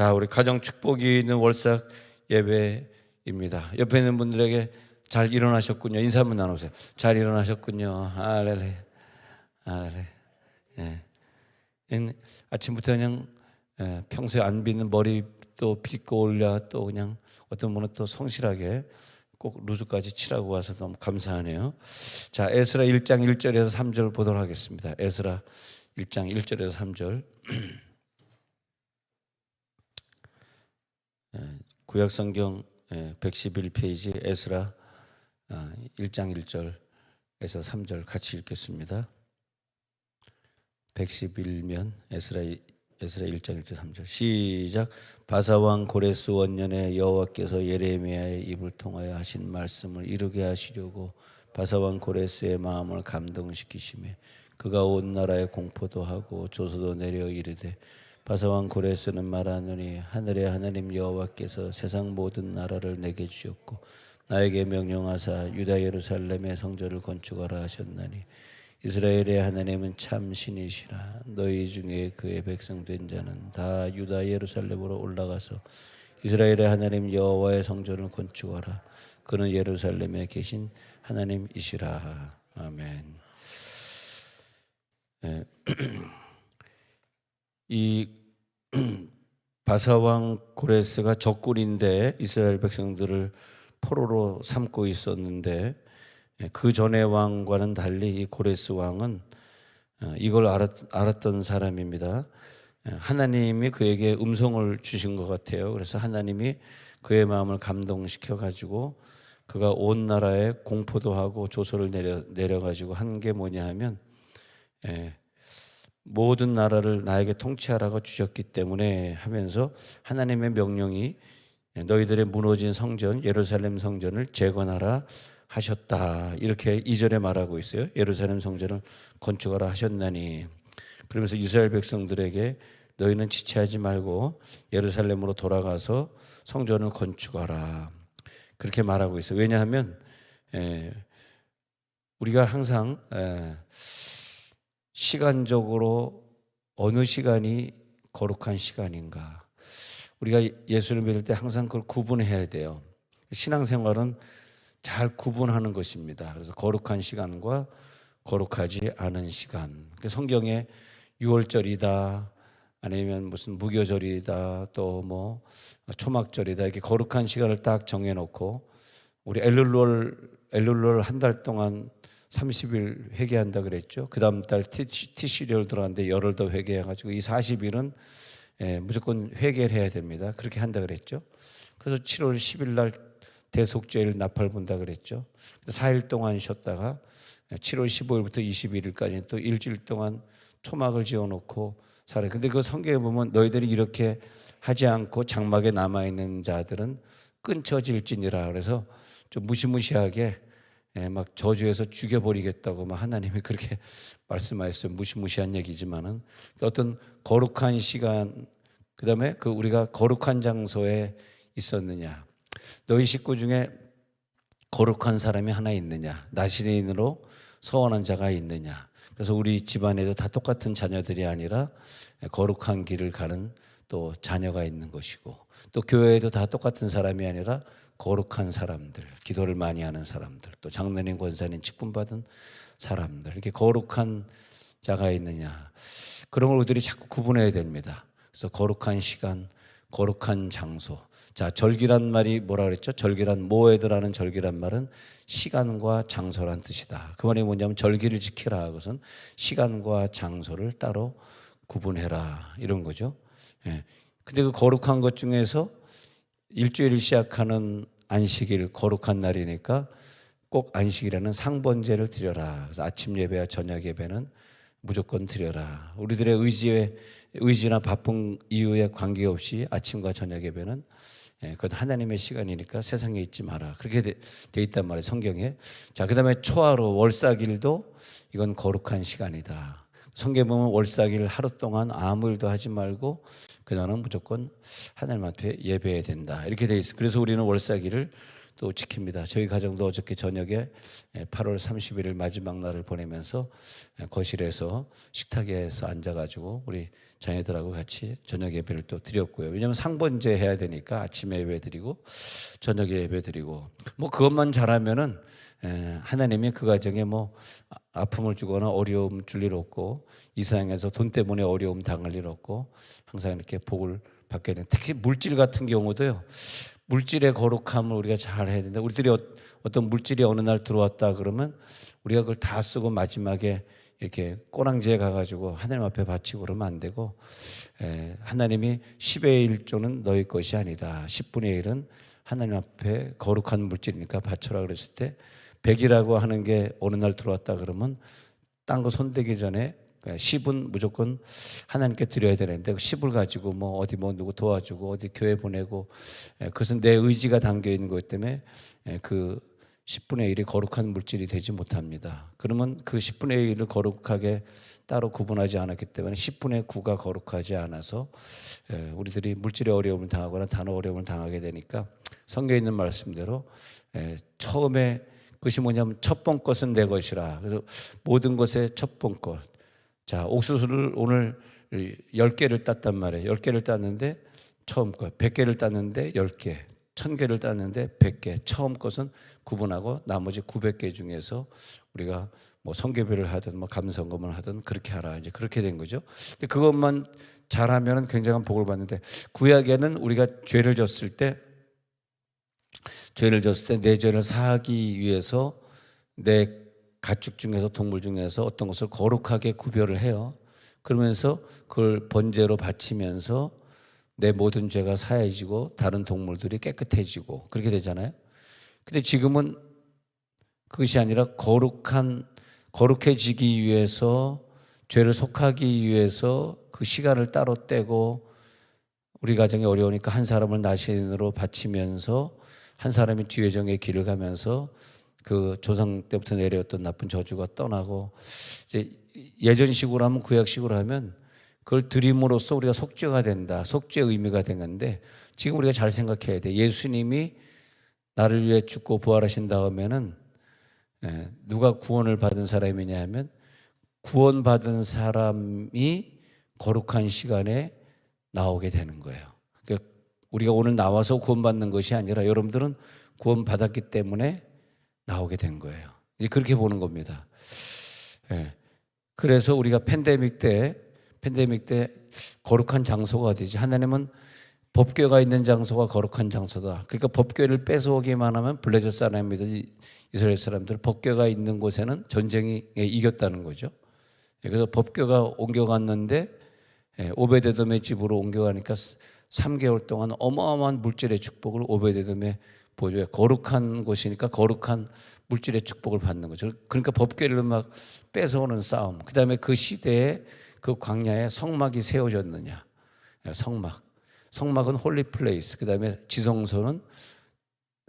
자, 우리 가정 축복이 있는 월삭 예배입니다. 옆에 있는 분들에게 잘 일어나셨군요. 인사 한번 나누세요. 잘 일어나셨군요. 알레레. 알레레. 예. 인- 아침부터 그냥 예, 평소에 안 빗는 머리 또 빗고 올려 또 그냥 어떤 분은 또 성실하게 꼭 루즈까지 칠하고 와서 너무 감사하네요. 자, 에스라 1장 1절에서 3절 보도록 하겠습니다. 에스라 1장 1절에서 3절. 예, 구약 성경 111페이지 에스라 1장 1절에서 3절 같이 읽겠습니다. 111면 에스라 에스라 1장 1절 3절 시작 바사왕 고레스 원년에 여호와께서 예레미야의 입을 통하여 하신 말씀을 이루게 하시려고 바사왕 고레스의 마음을 감동시키심에 그가 온 나라에 공포도 하고 조소도 내려 이르되 바사왕 고레스는 말하노니 하늘의 하나님 여호와께서 세상 모든 나라를 내게 주셨고 나에게 명령하사 유다 예루살렘의 성전을 건축하라 하셨나니 이스라엘의 하나님은 참 신이시라 너희 중에 그의 백성 된 자는 다 유다 예루살렘으로 올라가서 이스라엘의 하나님 여호와의 성전을 건축하라 그는 예루살렘에 계신 하나님이시라 아멘. 예. 이 바사왕 고레스가 적군인데 이스라엘 백성들을 포로로 삼고 있었는데 예, 그 전의 왕과는 달리 이 고레스 왕은 어, 이걸 알았, 알았 던 사람입니다. 예, 하나님이 그에게 음성을 주신 것 같아요. 그래서 하나님이 그의 마음을 감동시켜 가지고 그가 온 나라에 공포도 하고 조소를 내려 내려 가지고 한 게 뭐냐 하면 예, 모든 나라를 나에게 통치하라고 주셨기 때문에 하면서 하나님의 명령이 너희들의 무너진 성전 예루살렘 성전을 재건하라 하셨다 이렇게 이절에 말하고 있어요. 예루살렘 성전을 건축하라 하셨나니 그러면서 이스라엘 백성들에게 너희는 지체하지 말고 예루살렘으로 돌아가서 성전을 건축하라 그렇게 말하고 있어요. 왜냐하면 에, 우리가 항상 에, 시간적으로 어느 시간이 거룩한 시간인가 우리가 예수를 믿을 때 항상 그걸 구분해야 돼요. 신앙생활은 잘 구분하는 것입니다. 그래서 거룩한 시간과 거룩하지 않은 시간. 그 성경에 6월절이다 아니면 무슨 무교절이다 또 뭐 초막절이다 이렇게 거룩한 시간을 딱 정해놓고 우리 엘룰롤 엘룰롤 한 달 동안 30일 회개한다 그랬죠. 그 다음 달 티- 티시리얼 들어갔는데 열흘 더 회개해가지고 이 40일은 예, 무조건 회개를 해야 됩니다. 그렇게 한다 그랬죠. 그래서 7월 10일 날 대속죄일 나팔 분다 그랬죠. 4일 동안 쉬었다가 7월 15일부터 21일까지 또 일주일 동안 초막을 지어놓고 살아요. 근데 그 성경에 보면 너희들이 이렇게 하지 않고 장막에 남아 있는 자들은 끊쳐질지니라. 그래서 좀 무시무시하게 예, 막 저주해서 죽여버리겠다고 막 하나님이 그렇게 말씀하셨어요. 무시무시한 얘기지만은 어떤 거룩한 시간, 그 다음에 그 우리가 거룩한 장소에 있었느냐. 너희 식구 중에 거룩한 사람이 하나 있느냐. 나시린으로 서원한 자가 있느냐. 그래서 우리 집안에도 다 똑같은 자녀들이 아니라 거룩한 길을 가는 또 자녀가 있는 것이고 또 교회에도 다 똑같은 사람이 아니라 거룩한 사람들, 기도를 많이 하는 사람들, 또 장로님, 권사님 직분 받은 사람들 이렇게 거룩한 자가 있느냐 그런 걸 우리들이 자꾸 구분해야 됩니다. 그래서 거룩한 시간, 거룩한 장소. 자 절기란 말이 뭐라 그랬죠? 절기란 모에드라는 절기란 말은 시간과 장소란 뜻이다. 그 말이 뭐냐면 절기를 지키라. 그것은 시간과 장소를 따로 구분해라 이런 거죠. 예. 근데 그 거룩한 것 중에서 일주일을 시작하는 안식일 거룩한 날이니까 꼭 안식일에는 상번제를 드려라. 그래서 아침 예배와 저녁 예배는 무조건 드려라. 우리들의 의지에 의지나 바쁜 이유에 관계없이 아침과 저녁 예배는 예, 그건 하나님의 시간이니까 세상에 있지 마라. 그렇게 돼, 돼 있단 말이에요, 성경에. 자, 그 다음에 초하루 월삭일도 이건 거룩한 시간이다. 성경 보면 월삭일 하루 동안 아무 일도 하지 말고 그날은 무조건 하나님 앞에 예배해야 된다. 이렇게 돼 있어. 그래서 우리는 월삭일을 또 지킵니다. 저희 가정도 어저께 저녁에 8월 31일 마지막 날을 보내면서 거실에서 식탁에서 앉아가지고 우리 자녀들하고 같이 저녁 예배를 또 드렸고요. 왜냐하면 상번제 해야 되니까 아침에 예배 드리고 저녁에 예배 드리고 뭐 그것만 잘하면은 에, 하나님이 그 가정에 뭐 아- 아픔을 주거나 어려움 줄 일 없고 이 세상에서 돈 때문에 어려움 당할 일 없고 항상 이렇게 복을 받게 되는 특히 물질 같은 경우도요 물질의 거룩함을 우리가 잘 해야 된다 우리들이 어, 어떤 물질이 어느 날 들어왔다 그러면 우리가 그걸 다 쓰고 마지막에 이렇게 꼬랑지에 가가지고 하나님 앞에 바치고 그러면 안 되고 에, 하나님이 10의 1조는 너희 것이 아니다. 10분의 1은 하나님 앞에 거룩한 물질이니까 바쳐라 그랬을 때 100이라고 하는 게 어느 날 들어왔다 그러면 딴 거 손대기 전에 10은 무조건 하나님께 드려야 되는데 그 10을 가지고 뭐 어디 뭐 누구 도와주고 어디 교회 보내고 예, 그것은 내 의지가 담겨 있는 것 때문에 예, 그 10분의 1이 거룩한 물질이 되지 못합니다. 그러면 그 10분의 1을 거룩하게 따로 구분하지 않았기 때문에 10분의 9가 거룩하지 않아서 예, 우리들이 물질의 어려움을 당하거나 단어 어려움을 당하게 되니까 성경에 있는 말씀대로 예, 처음에 그것이 뭐냐면 첫 번 것은 내 것이라. 그래서 모든 것의 첫 번 것. 자, 옥수수를 오늘 10개를 땄단 말이에요. 10개를 땄는데 처음 것. 100개를 땄는데 10개. 1000개를 땄는데 100개. 처음 것은 구분하고 나머지 900개 중에서 우리가 뭐 성교배를 하든 뭐 감성금을 하든 그렇게 하라. 이제 그렇게 된 거죠. 근데 그것만 잘하면 굉장한 복을 받는데 구약에는 우리가 죄를 졌을 때 죄를 졌을 때 내 죄를 사하기 위해서 내 가축 중에서 동물 중에서 어떤 것을 거룩하게 구별을 해요. 그러면서 그걸 번제로 바치면서 내 모든 죄가 사해지고 다른 동물들이 깨끗해지고 그렇게 되잖아요. 근데 지금은 그것이 아니라 거룩한 거룩해지기 위해서 죄를 속하기 위해서 그 시간을 따로 떼고 우리 가정이 어려우니까 한 사람을 나신으로 바치면서 한 사람이 뒤회정의 길을 가면서 그 조상 때부터 내려왔던 나쁜 저주가 떠나고 이제 예전식으로 하면 구약식으로 하면 그걸 드림으로써 우리가 속죄가 된다. 속죄 의미가 되는데 지금 우리가 잘 생각해야 돼. 예수님이 나를 위해 죽고 부활하신 다음에는 예, 누가 구원을 받은 사람이냐 하면 구원받은 사람이 거룩한 시간에 나오게 되는 거예요. 그러니까 우리가 오늘 나와서 구원받는 것이 아니라 여러분들은 구원받았기 때문에 나오게 된 거예요. 그렇게 보는 겁니다. 예. 그래서 우리가 팬데믹 때 팬데믹 때 거룩한 장소가 어디지? 하나님은 법궤가 있는 장소가 거룩한 장소다. 그러니까 법궤를 뺏어오기만 하면 블레셋 사람이든 이스라엘 사람들 법궤가 있는 곳에는 전쟁이 이겼다는 거죠. 예, 그래서 법궤가 옮겨갔는데 예, 오베데돔의 집으로 옮겨가니까 3개월 동안 어마어마한 물질의 축복을 오베데돔에 보여줘요. 거룩한 곳이니까 거룩한 물질의 축복을 받는 거죠. 그러니까 법궤를 막 뺏어오는 싸움. 그 다음에 그 시대에 그 광야에 성막이 세워졌느냐. 예, 성막. 성막은 홀리 플레이스. 그 다음에 지성소는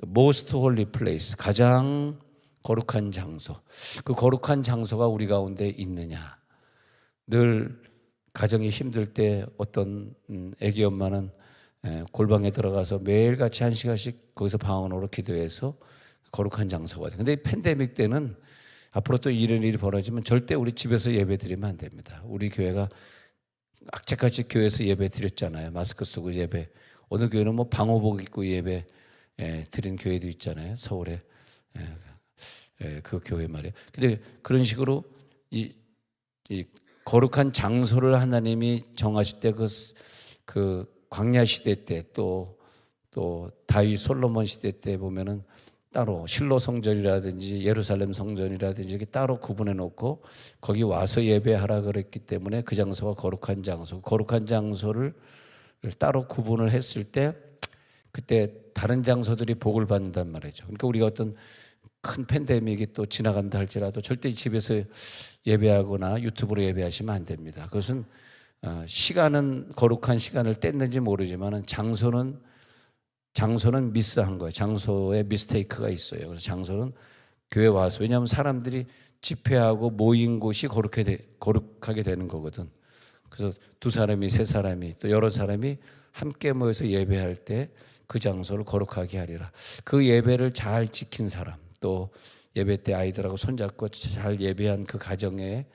most holy place. 가장 거룩한 장소. 그 거룩한 장소가 우리 가운데 있느냐. 늘 가정이 힘들 때 어떤 음, 애기 엄마는 에, 골방에 들어가서 매일 같이 한 시간씩 거기서 방언으로 기도해서 거룩한 장소가 돼. 근데 이 팬데믹 때는 앞으로 또 이런 일이 벌어지면 절대 우리 집에서 예배 드리면 안 됩니다. 우리 교회가 악착같이 교회에서 예배 드렸잖아요. 마스크 쓰고 예배. 어느 교회는 뭐 방호복 입고 예배 예, 드린 교회도 있잖아요. 서울에 예, 예, 그 교회 말이에요. 근데 그런 식으로 이, 이 거룩한 장소를 하나님이 정하실 때그 그 광야 시대 때 또 또 다윗 솔로몬 시대 때 보면은 따로 실로 성전이라든지 예루살렘 성전이라든지 이렇게 따로 구분해 놓고 거기 와서 예배하라 그랬기 때문에 그 장소가 거룩한 장소, 거룩한 장소를 따로 구분을 했을 때 그때 다른 장소들이 복을 받는단 말이죠. 그러니까 우리가 어떤 큰 팬데믹이 또 지나간다 할지라도 절대 집에서 예배하거나 유튜브로 예배하시면 안 됩니다. 그것은 어, 시간은 거룩한 시간을 뗐는지 모르지만 장소는 장소는 미스한 거예요. 장소에 미스테이크가 있어요. 그래서 장소는 교회 와서 왜냐하면 사람들이 집회하고 모인 곳이 거룩해 되, 거룩하게 되는 거거든. 그래서 두 사람이 세 사람이 또 여러 사람이 함께 모여서 예배할 때 그 장소를 거룩하게 하리라. 그 예배를 잘 지킨 사람 또 예배 때 아이들하고 손잡고 잘 예배한 그 가정에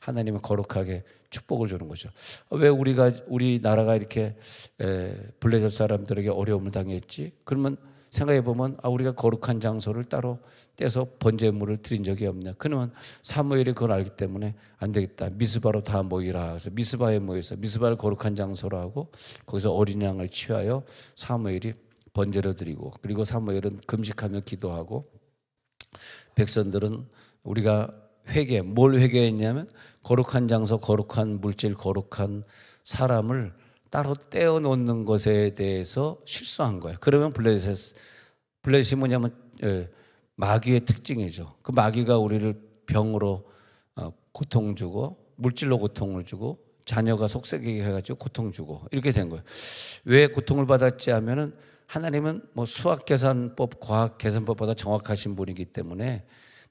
하나님은 거룩하게 축복을 주는 거죠. 왜 우리가 우리 나라가 이렇게 에, 블레셋 사람들에게 어려움을 당했지? 그러면 생각해 보면 아 우리가 거룩한 장소를 따로 떼서 번제물을 드린 적이 없냐? 그러면 사무엘이 그걸 알기 때문에 안 되겠다. 미스바로 다 모이라. 그래서 미스바에 모여서 미스바를 거룩한 장소로 하고 거기서 어린 양을 취하여 사무엘이 번제로 드리고 그리고 사무엘은 금식하며 기도하고 백성들은 우리가 회개 뭘 회개했냐면 거룩한 장소, 거룩한 물질, 거룩한 사람을 따로 떼어 놓는 것에 대해서 실수한 거예요. 그러면 블레셋 블레셋이 뭐냐면 예, 마귀의 특징이죠. 그 마귀가 우리를 병으로 어, 고통 주고 물질로 고통을 주고 자녀가 속썩이게 해가지고 고통 주고 이렇게 된 거예요. 왜 고통을 받았지 하면은 하나님은 뭐 수학 계산법, 과학 계산법보다 정확하신 분이기 때문에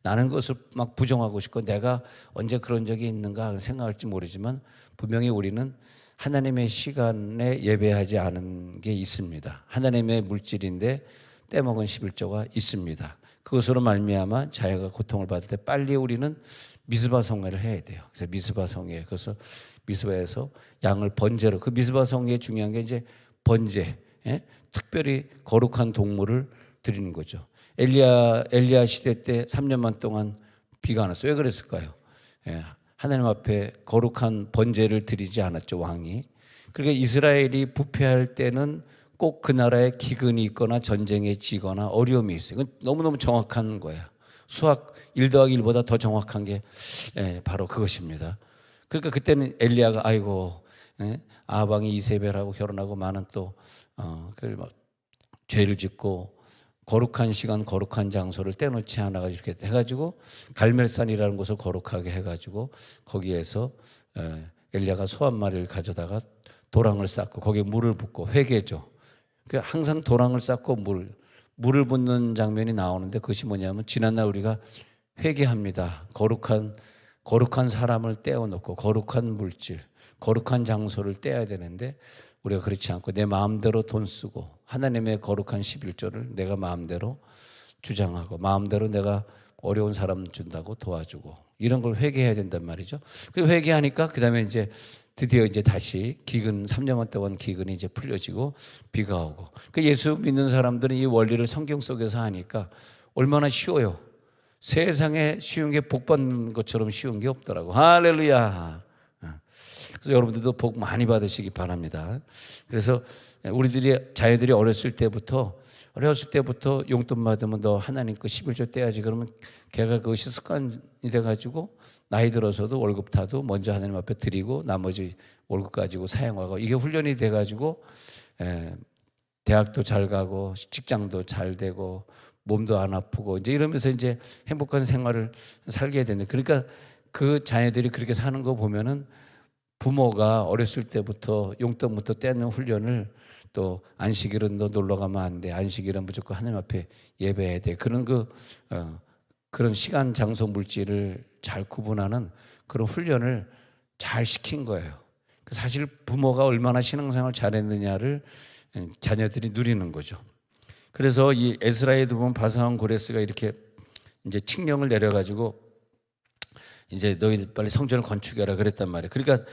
나는 그것을 막 부정하고 싶고 내가 언제 그런 적이 있는가 생각할지 모르지만 분명히 우리는 하나님의 시간에 예배하지 않은 게 있습니다. 하나님의 물질인데 떼먹은 11조가 있습니다. 그것으로 말미암아 자녀가 고통을 받을 때 빨리 우리는 미스바 성회를 해야 돼요. 그래서 미스바 성회 그래서 미스바에서 양을 번제로 그 미스바 성회의 중요한 게 이제 번제 예? 특별히 거룩한 동물을 드리는 거죠. 엘리야 엘리야 시대 때 3년만 동안 비가 안 왔어요. 왜 그랬을까요? 예, 하나님 앞에 거룩한 번제를 드리지 않았죠 왕이. 그러니까 이스라엘이 부패할 때는 꼭 그 나라에 기근이 있거나 전쟁에 지거나 어려움이 있어요. 이건 너무너무 정확한 거야. 수학 1 더하기 1보다 더 정확한 게 예, 바로 그것입니다. 그러니까 그때는 엘리야가 아이고 예, 아방이 이세벨하고 결혼하고 많은 또 어, 그막 죄를 짓고 거룩한 시간, 거룩한 장소를 떼놓지 않아가지고 이렇게 해가지고 갈멜산이라는 곳을 거룩하게 해가지고 거기에서 에, 엘리야가 소 한 마리를 가져다가 도랑을 쌓고 거기에 물을 붓고 회개죠. 그 항상 도랑을 쌓고 물 물을 붓는 장면이 나오는데 그것이 뭐냐면 지난날 우리가 회개합니다. 거룩한 거룩한 사람을 떼어놓고 거룩한 물질, 거룩한 장소를 떼야 되는데 우리가 그렇지 않고 내 마음대로 돈 쓰고 하나님의 거룩한 11조를 내가 마음대로 주장하고 마음대로 내가 어려운 사람 준다고 도와주고 이런 걸 회개해야 된단 말이죠. 그 회개하니까 그다음에 이제 드디어 이제 다시 기근 3년 동안 기근이 이제 풀려지고 비가 오고 그 예수 믿는 사람들은 이 원리를 성경 속에서 하니까 얼마나 쉬워요. 세상에 쉬운 게 복 받는 것처럼 쉬운 게 없더라고. 할렐루야. 그래서 여러분들도 복 많이 받으시기 바랍니다. 그래서 우리들이 자녀들이 어렸을 때부터 어렸을 때부터 용돈 받으면 너 하나님 거 11조 떼야지 그러면 걔가 그것이 습관이 돼 가지고 나이 들어서도 월급 타도 먼저 하나님 앞에 드리고 나머지 월급 가지고 사용하고 이게 훈련이 돼 가지고 대학도 잘 가고 직장도 잘 되고 몸도 안 아프고 이제 이러면서 이제 행복한 생활을 살게 되는 그러니까 그 자녀들이 그렇게 사는 거 보면은 부모가 어렸을 때부터 용돈부터 떼는 훈련을 또 안식일은 너 놀러 가면 안 돼. 안식일은 무조건 하나님 앞에 예배해야 돼. 그런 그 어, 그런 시간, 장소, 물질을 잘 구분하는 그런 훈련을 잘 시킨 거예요. 그 사실 부모가 얼마나 신앙생활 잘했느냐를 자녀들이 누리는 거죠. 그래서 이 에스라에도 보면 바사왕 고레스가 이렇게 이제 칙령을 내려가지고 이제 너희들 빨리 성전을 건축해라 그랬단 말이에요. 그러니까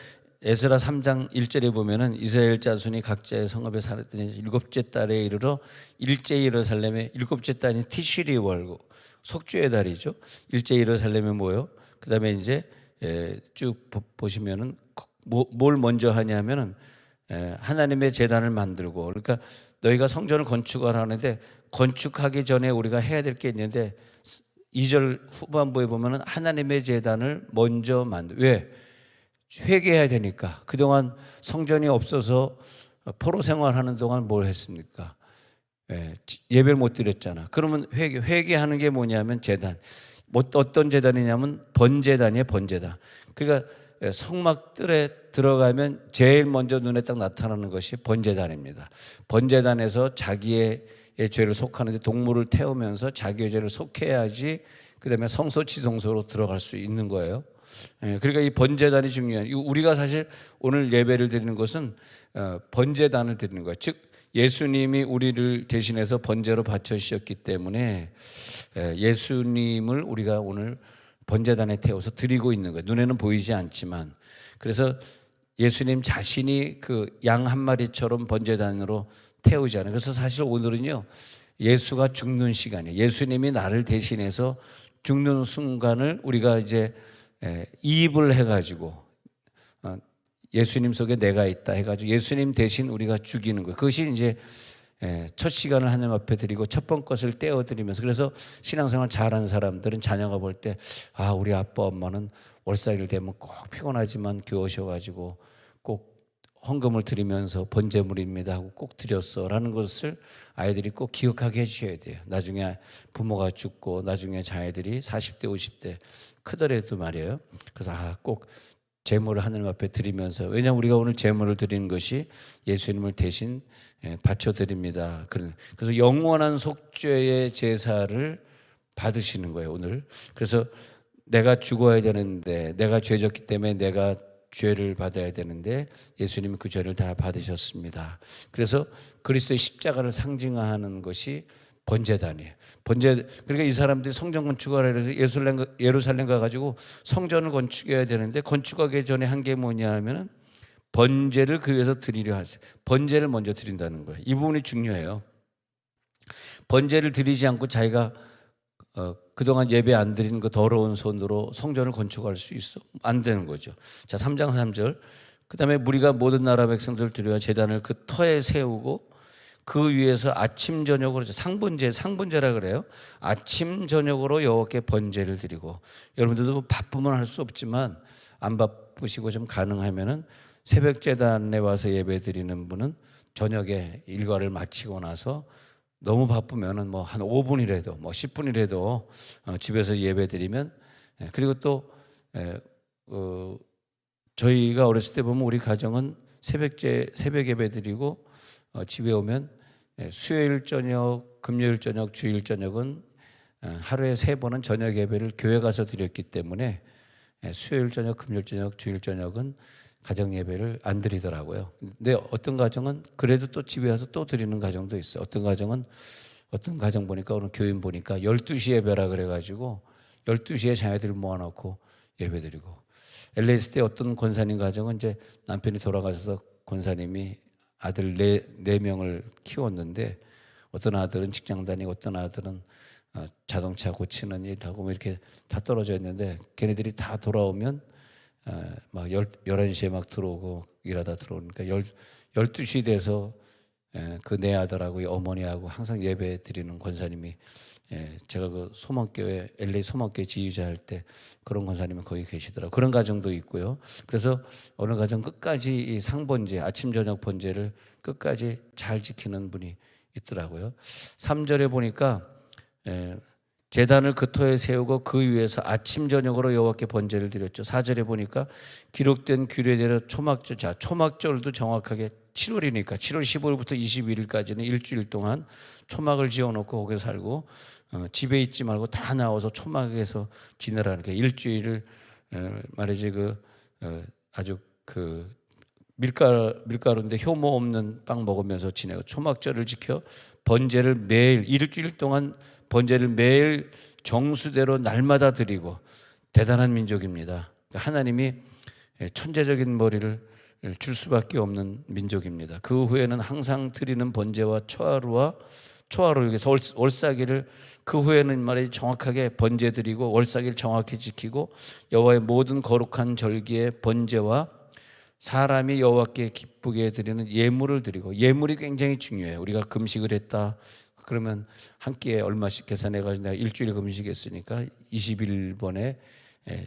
에스라 3장 1절에 보면은 이스라엘 자손이 각자의 성읍에 살았더니 일곱째 달에 이르러 일제 예루살렘에 일곱째 달이 티시리 월고 속주의 달이죠. 일제 예루살렘에 모여 그다음에 이제 예, 쭉 보시면은 뭐, 뭘 먼저 하냐면은 예, 하나님의 재단을 만들고 그러니까 너희가 성전을 건축하라는데 건축하기 전에 우리가 해야 될 게 있는데 2절 후반부에 보면은 하나님의 재단을 먼저 만들. 왜? 회개해야 되니까. 그동안 성전이 없어서 포로 생활하는 동안 뭘 했습니까? 예, 예배를 못 드렸잖아. 그러면 회개, 회개하는 게 뭐냐면 재단. 뭐 어떤 재단이냐면 번재단이에요, 번재단. 그러니까 성막들에 들어가면 제일 먼저 눈에 딱 나타나는 것이 번재단입니다. 번재단에서 자기의 죄를 속하는데 동물을 태우면서 자기의 죄를 속해야지 그다음에 성소지성소로 들어갈 수 있는 거예요. 예, 그러니까 이 번제단이 중요한. 우리가 사실 오늘 예배를 드리는 것은 어, 번제단을 드리는 거예요. 즉 예수님이 우리를 대신해서 번제로 바쳐 주셨기 때문에 예, 예수님을 우리가 오늘 번제단에 태워서 드리고 있는 거예요. 눈에는 보이지 않지만 그래서 예수님 자신이 그 양 한 마리처럼 번제단으로 태우잖아요. 그래서 사실 오늘은요 예수가 죽는 시간이에요. 예수님이 나를 대신해서 죽는 순간을 우리가 이제 에, 이입을 해가지고 어, 예수님 속에 내가 있다 해가지고 예수님 대신 우리가 죽이는 거예요. 그것이 이제 에, 첫 시간을 하나님 앞에 드리고 첫 번 것을 떼어드리면서 그래서 신앙생활 잘하는 사람들은 자녀가 볼 때 아 우리 아빠 엄마는 월사일 되면 꼭 피곤하지만 교오셔가지고 꼭 헌금을 드리면서 번제물입니다 하고 꼭 드렸어라는 것을 아이들이 꼭 기억하게 해주셔야 돼요. 나중에 부모가 죽고 나중에 자녀들이 40대 50대 크더라도 말이에요. 그래서 아, 꼭 제물을 하나님 앞에 드리면서 왜냐하면 우리가 오늘 제물을 드리는 것이 예수님을 대신 예, 바쳐 드립니다. 그래서 영원한 속죄의 제사를 받으시는 거예요 오늘. 그래서 내가 죽어야 되는데 내가 죄졌기 때문에 내가 죄를 받아야 되는데 예수님이 그 죄를 다 받으셨습니다. 그래서 그리스도의 십자가를 상징하는 것이 번제단이에요. 번제 그러니까 이 사람들이 성전 건축하라 해서 예루살렘 예루살렘 가 가지고 성전을 건축해야 되는데 건축하기 전에 한 게 뭐냐 하면은 번제를 그 위해서 드리려 하세요. 번제를 먼저 드린다는 거예요. 이 부분이 중요해요. 번제를 드리지 않고 자기가 어, 그동안 예배 안 드린 그 더러운 손으로 성전을 건축할 수 있어? 안 되는 거죠. 자, 3장 3절. 그 다음에 무리가 모든 나라 백성들 들여와 재단을 그 터에 세우고 그 위에서 아침 저녁으로 상분제 상분제라 그래요. 아침 저녁으로 여호와께 번제를 드리고 여러분들도 뭐 바쁘면 할 수 없지만 안 바쁘시고 좀 가능하면은 새벽 재단에 와서 예배 드리는 분은 저녁에 일과를 마치고 나서 너무 바쁘면은 뭐 한 5분이라도 뭐 10분이라도 어, 집에서 예배 드리면 예, 그리고 또 에, 어, 저희가 어렸을 때 보면 우리 가정은 새벽제 새벽 예배 드리고 어, 집에 오면 예, 수요일 저녁, 금요일 저녁, 주일 저녁은 어, 하루에 세 번은 저녁 예배를 교회 가서 드렸기 때문에 예, 수요일 저녁, 금요일 저녁, 주일 저녁은 가정 예배를 안 드리더라고요. 근데 어떤 가정은 그래도 또 집에 와서 또 드리는 가정도 있어요. 어떤 가정은 어떤 가정 보니까 오늘 교인 보니까 12시 예배라 그래 가지고 12시에 자녀들을 모아 놓고 예배 드리고 LA 있을 때 어떤 권사님 가정은 이제 남편이 돌아가셔서 권사님이 아들 네, 네 명을 키웠는데 어떤 아들은 직장 다니고 어떤 아들은 어, 자동차 고치는 일하고 뭐 이렇게 다 떨어져 있는데 걔네들이 다 돌아오면 어, 막 열, 11시에 막 들어오고 일하다 들어오니까 열, 12시 돼서 그 내 아들하고 어머니하고 항상 예배 드리는 권사님이 예, 제가 그 소망교회 LA 소망교회 지휘자 할 때 그런 권사님이 거기 계시더라고요. 그런 가정도 있고요. 그래서 어느 가정 끝까지 이 상번제 아침 저녁 번제를 끝까지 잘 지키는 분이 있더라고요. 3절에 보니까 예, 재단을 그 터에 세우고 그 위에서 아침 저녁으로 여호와께 번제를 드렸죠. 4절에 보니까 기록된 규례대로 초막절 자 초막절도 정확하게 7월이니까 7월 15일부터 21일까지는 일주일 동안 초막을 지어놓고 거기 살고 어, 집에 있지 말고 다 나와서 초막에서 지내라는 게 일주일을 어, 말이지 그 어, 아주 그 밀가루 밀가루인데 효모 없는 빵 먹으면서 지내고 초막절을 지켜 번제를 매일 일주일 동안 번제를 매일 정수대로 날마다 드리고 대단한 민족입니다. 하나님이 천재적인 머리를 줄 수밖에 없는 민족입니다. 그 후에는 항상 드리는 번제와 초하루와 초하루 여기서 월 사기를 그 후에는 말이 정확하게 번제 드리고 월사기를 정확히 지키고 여호와의 모든 거룩한 절기의 번제와 사람이 여호와께 기쁘게 드리는 예물을 드리고 예물이 굉장히 중요해요. 우리가 금식을 했다. 그러면 한 끼에 얼마씩 계산해 가지고 내가 일주일 금식했으니까 21번에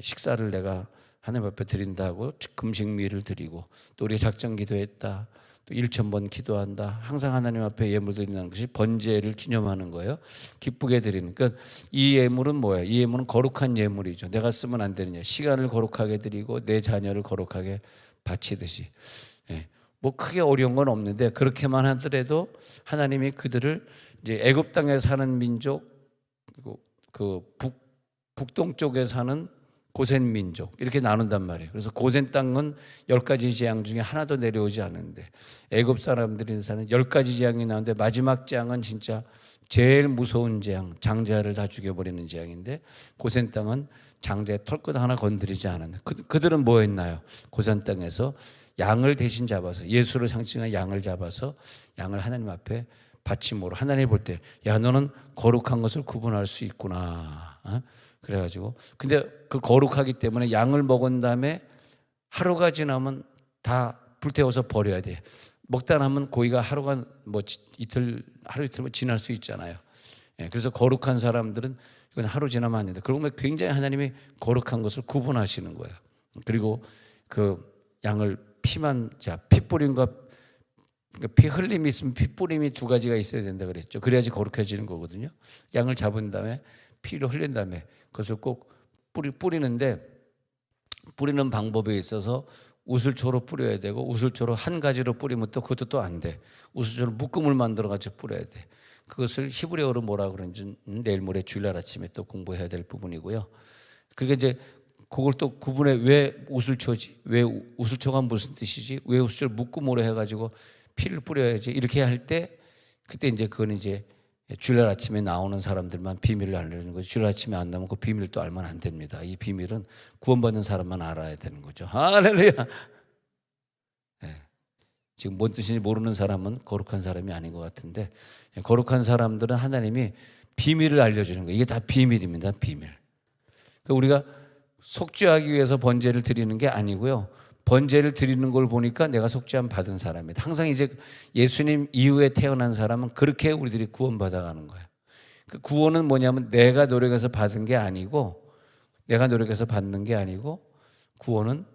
식사를 내가 하나님 앞에 드린다고 금식미를 드리고 또 우리 작정 기도했다. 또 1천 번 기도한다. 항상 하나님 앞에 예물 드린다는 것이 번제를 기념하는 거예요. 기쁘게 드리는. 그러니까 이 예물은 뭐예요? 이 예물은 거룩한 예물이죠. 내가 쓰면 안 되느냐. 시간을 거룩하게 드리고 내 자녀를 거룩하게 바치듯이. 예. 뭐 크게 어려운 건 없는데 그렇게만 하더라도 하나님이 그들을 이제 애굽 땅에 사는 민족 그리고 그 북, 북동 쪽에 사는 고센 민족 이렇게 나눈단 말이에요. 그래서 고센 땅은 열 가지 재앙 중에 하나도 내려오지 않는데 애굽 사람들이 사는 열 가지 재앙이 나오는데 마지막 재앙은 진짜 제일 무서운 재앙, 장자를 다 죽여버리는 재앙인데 고센 땅은 장자의 털끝 하나 건드리지 않았는. 그, 그들은 뭐 했나요? 고센 땅에서 양을 대신 잡아서 예수를 상징한 양을 잡아서 양을 하나님 앞에 받침으로 하나님 볼 때 야 너는 거룩한 것을 구분할 수 있구나. 어? 그래가지고 근데 그 거룩하기 때문에 양을 먹은 다음에 하루가 지나면 다 불태워서 버려야 돼. 먹다 남은 고기가 하루가 뭐 지- 이틀 하루 이틀 뭐 지날 수 있잖아요. 예, 그래서 거룩한 사람들은 이건 하루 지나면 안 된다. 그러고 보면 굉장히 하나님이 거룩한 것을 구분하시는 거예요. 그리고 그 양을 피만 자 피 뿌림과 그러니까 피 흘림이 있으면 피 뿌림이 두 가지가 있어야 된다 그랬죠. 그래야지 거룩해지는 거거든요. 양을 잡은 다음에 피를 흘린 다음에 그것을 꼭 뿌리 뿌리는데 뿌리는 방법에 있어서 우슬초로 뿌려야 되고 우슬초로 한 가지로 뿌리면 또 그것도 또 안 돼. 우슬초로 묶음을 만들어 가지고 뿌려야 돼. 그것을 히브리어로 뭐라 그런지 내일 모레 주일날 아침에 또 공부해야 될 부분이고요. 그게 이제 그걸 또 구분해 왜 우슬초지? 왜 우- 우슬초가 무슨 뜻이지? 왜 우슬초를 묶음으로 해가지고 피를 뿌려야지? 이렇게 할 때 그때 이제 그건 이제 주일날 아침에 나오는 사람들만 비밀을 알려주는 거죠. 주일 아침에 안 나오면 그 비밀을 또 알면 안 됩니다. 이 비밀은 구원받는 사람만 알아야 되는 거죠. 할렐루야. 예. 지금 뭔 뜻인지 모르는 사람은 거룩한 사람이 아닌 것 같은데 예, 거룩한 사람들은 하나님이 비밀을 알려주는 거예요. 이게 다 비밀입니다. 비밀. 그러니까 우리가 속죄하기 위해서 번제를 드리는 게 아니고요. 번제를 드리는 걸 보니까 내가 속죄함 받은 사람이다. 항상 이제 예수님 이후에 태어난 사람은 그렇게 우리들이 구원받아 가는 거예요. 그 구원은 뭐냐면 내가 노력해서 받은 게 아니고 내가 노력해서 받는 게 아니고 구원은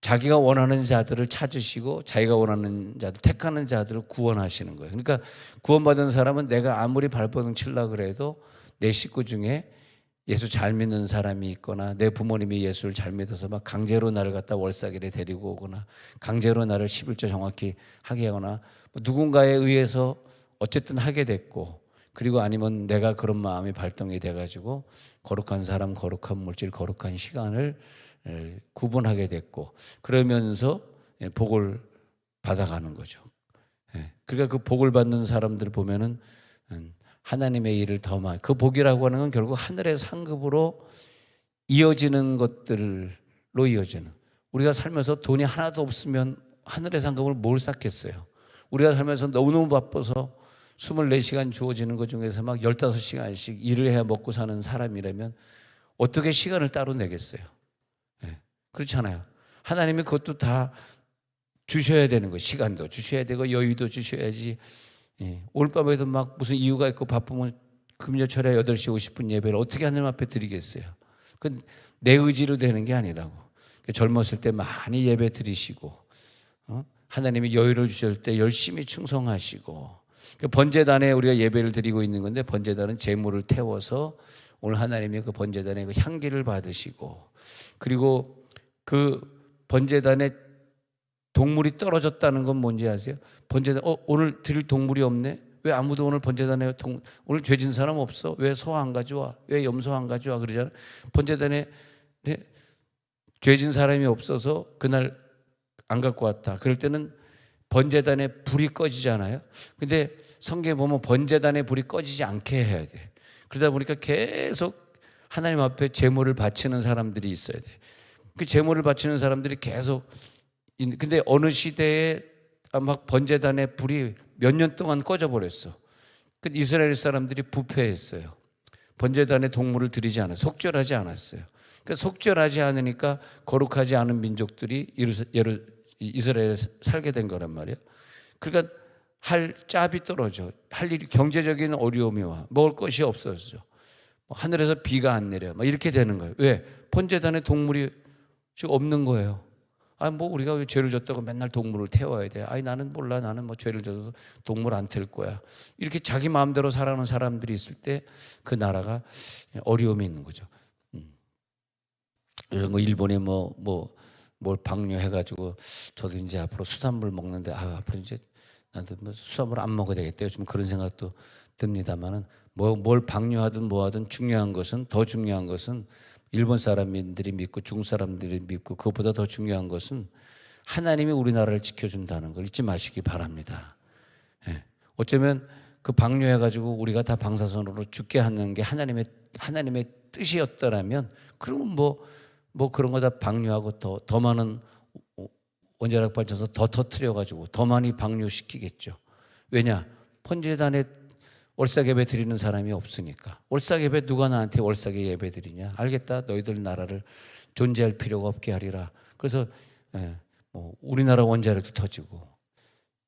자기가 원하는 자들을 찾으시고 자기가 원하는 자들 택하는 자들을 구원하시는 거예요. 그러니까 구원받은 사람은 내가 아무리 발버둥 칠라 그래도 내 식구 중에 예수 잘 믿는 사람이 있거나 내 부모님이 예수를 잘 믿어서 막 강제로 나를 갖다 월사길에 데리고 오거나 강제로 나를 11조 정확히 하게 하거나 뭐 누군가에 의해서 어쨌든 하게 됐고 그리고 아니면 내가 그런 마음이 발동이 돼가지고 거룩한 사람, 거룩한 물질, 거룩한 시간을 에, 구분하게 됐고 그러면서 예, 복을 받아가는 거죠. 예, 그러니까 그 복을 받는 사람들 보면은 음, 하나님의 일을 더 많이 그 복이라고 하는 건 결국 하늘의 상급으로 이어지는 것들로 이어지는 우리가 살면서 돈이 하나도 없으면 하늘의 상급을 뭘 쌓겠어요? 우리가 살면서 너무너무 바빠서 24시간 주어지는 것 중에서 막 15시간씩 일을 해야 먹고 사는 사람이라면 어떻게 시간을 따로 내겠어요? 예, 그렇잖아요. 하나님이 그것도 다 주셔야 되는 거 시간도 주셔야 되고 여유도 주셔야지 예, 오늘 밤에도 막 무슨 이유가 있고 바쁘면 금요철에 8시 50분 예배를 어떻게 하나님 앞에 드리겠어요? 그건 내 의지로 되는 게 아니라고. 그러니까 젊었을 때 많이 예배 드리시고 어? 하나님이 여유를 주실 때 열심히 충성하시고 그 번제단에 우리가 예배를 드리고 있는 건데 번제단은 재물을 태워서 오늘 하나님이 그 번제단의 그 향기를 받으시고 그리고 그 번제단에 동물이 떨어졌다는 건 뭔지 아세요? 번제단 어 오늘 드릴 동물이 없네. 왜 아무도 오늘 번제단에 동, 오늘 죄진 사람 없어? 왜 소 안 가져와? 왜 염소 안 가져와? 그러잖아. 번제단에 네, 죄진 사람이 없어서 그날 안 갖고 왔다. 그럴 때는 번제단에 불이 꺼지잖아요. 근데 성경에 보면 번제단에 불이 꺼지지 않게 해야 돼. 그러다 보니까 계속 하나님 앞에 제물을 바치는 사람들이 있어야 돼. 그 제물을 바치는 사람들이 계속 있- 근데 어느 시대에 막 번제단에 불이 몇 년 동안 꺼져 버렸어. 그 이스라엘 사람들이 부패했어요. 번제단에 동물을 드리지 않아 속절하지 않았어요. 그러니까 속절하지 않으니까 거룩하지 않은 민족들이 이스라엘에 살게 된 거란 말이에요. 그러니까 할 짭이 떨어져. 할 일이 경제적인 어려움이 와. 먹을 것이 없어져. 뭐 하늘에서 비가 안 내려. 막 이렇게 되는 거예요. 왜? 번제단에 동물이 없는 거예요. 아, 뭐 우리가 왜 죄를 졌다고 맨날 동물을 태워야 돼? 아니 나는 몰라. 나는 뭐 죄를 져도 동물 안 태울 거야. 이렇게 자기 마음대로 살아가는 사람들이 있을 때 그 나라가 어려움이 있는 거죠. 음. 그래서 뭐 일본에 뭐 뭐 뭘 방류해가지고 저도 이제 앞으로 수산물 먹는데 아 앞으로 이제 나도 뭐 수산물 안 먹어야 되겠다 요즘 그런 생각도 듭니다만은 뭐 뭘 방류하든 뭐하든 중요한 것은 더 중요한 것은 일본 사람들이 믿고 중국 사람들이 믿고 그것보다 더 중요한 것은 하나님이 우리나라를 지켜준다는 걸 잊지 마시기 바랍니다. 예. 어쩌면 그 방류해 가지고 우리가 다 방사선으로 죽게 하는 게 하나님의 하나님의 뜻이었더라면 그러면 뭐뭐 그런 거 다 방류하고 더 더 많은 원자력 발전소 더 터트려 가지고 더 많이 방류시키겠죠. 왜냐? 번제단에 월삭 예배 드리는 사람이 없으니까. 월삭 예배 누가 나한테 월삭에 예배 드리냐? 알겠다. 너희들 나라를 존재할 필요가 없게 하리라. 그래서 예, 뭐 우리나라 원자력도 터지고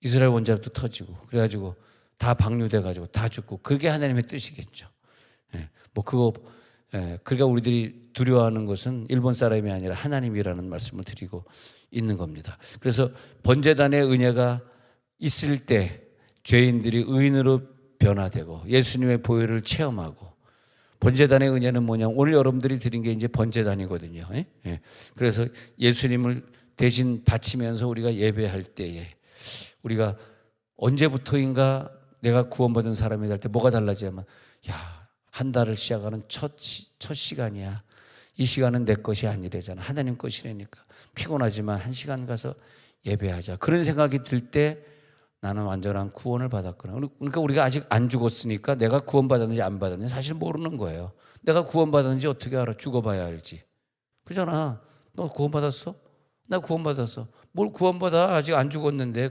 이스라엘 원자력도 터지고 그래가지고 다 방류돼 가지고 다 죽고 그게 하나님의 뜻이겠죠. 예, 뭐 그거 예, 그러니까 우리들이 두려워하는 것은 일본 사람이 아니라 하나님이라는 말씀을 드리고 있는 겁니다. 그래서 번제단의 은혜가 있을 때 죄인들이 의인으로 변화되고 예수님의 보혈을 체험하고 번제단의 은혜는 뭐냐? 오늘 여러분들이 드린 게 이제 번제단이거든요. 예? 예. 그래서 예수님을 대신 바치면서 우리가 예배할 때에 우리가 언제부터인가 내가 구원받은 사람이 될 때 뭐가 달라지냐면 야, 한 달을 시작하는 첫, 시, 첫 시간이야. 이 시간은 내 것이 아니래잖아. 하나님 것이라니까. 피곤하지만 한 시간 가서 예배하자. 그런 생각이 들 때 나는 완전한 구원을 받았구나. 그러니까 우리가 아직 안 죽었으니까 내가 구원받았는지 안 받았는지 사실 모르는 거예요. 내가 구원받았는지 어떻게 알아? 죽어봐야 알지. 그잖아. 너 구원받았어? 나 구원받았어. 뭘 구원받아? 아직 안 죽었는데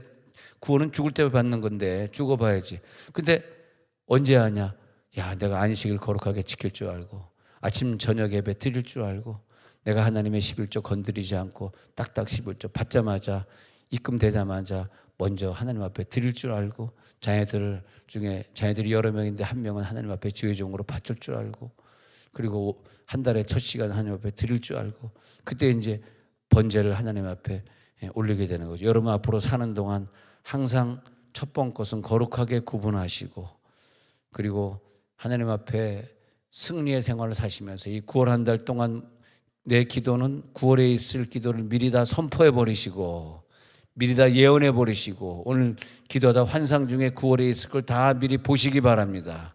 구원은 죽을 때 받는 건데 죽어봐야지. 근데 언제 하냐? 야, 내가 안식일 거룩하게 지킬 줄 알고 아침 저녁 예배 드릴 줄 알고 내가 하나님의 11조 건드리지 않고 딱딱 11조 받자마자 입금되자마자 먼저 하나님 앞에 드릴 줄 알고 자녀들 중에 자녀들이 여러 명인데 한 명은 하나님 앞에 주의 종으로 바칠 줄 알고 그리고 한 달에 첫 시간 하나님 앞에 드릴 줄 알고 그때 이제 번제를 하나님 앞에 예, 올리게 되는 거죠. 여러분 앞으로 사는 동안 항상 첫 번 것은 거룩하게 구분하시고 그리고 하나님 앞에 승리의 생활을 사시면서 이 9월 한 달 동안 내 기도는 9월에 있을 기도를 미리 다 선포해 버리시고 미리 다 예언해 버리시고 오늘 기도하다 환상 중에 9월에 있을 걸 다 미리 보시기 바랍니다.